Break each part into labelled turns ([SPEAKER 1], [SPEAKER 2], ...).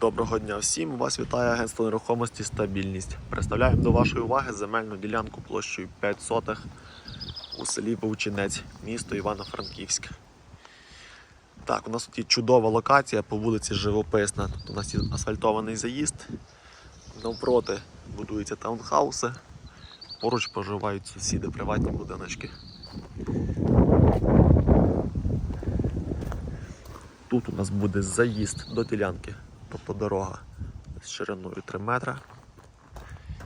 [SPEAKER 1] Доброго дня всім! Вас вітає агентство нерухомості Стабільність. Представляємо до вашої уваги земельну ділянку площею 5 сотих у селі Вовчинець, місто Івано-Франківськ. Так, у нас тут є чудова локація по вулиці Живописна. Тут у нас є асфальтований заїзд. Навпроти будуються таунхауси. Поруч проживають сусіди, приватні будиночки. Тут у нас буде заїзд до ділянки, тобто дорога з шириною 3 метри.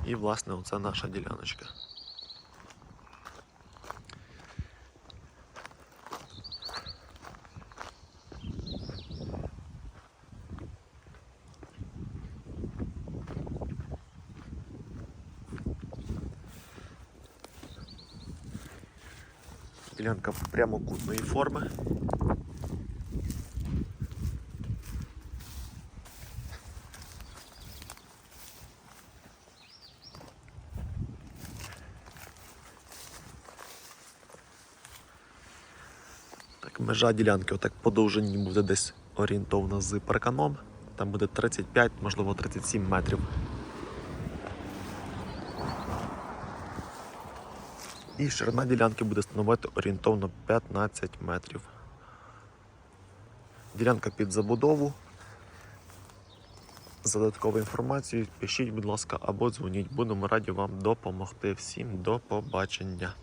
[SPEAKER 1] І, власне, оце наша діляночка. Ділянка прямокутної форми. Так, межа ділянки отак по довжині буде десь орієнтовно з парканом. Там буде 35, можливо 37 метрів. І ширина ділянки буде становити орієнтовно 15 метрів. Ділянка під забудову. За додатковою інформацією пишіть, будь ласка, або дзвоніть. Будемо раді вам допомогти. Всім до побачення.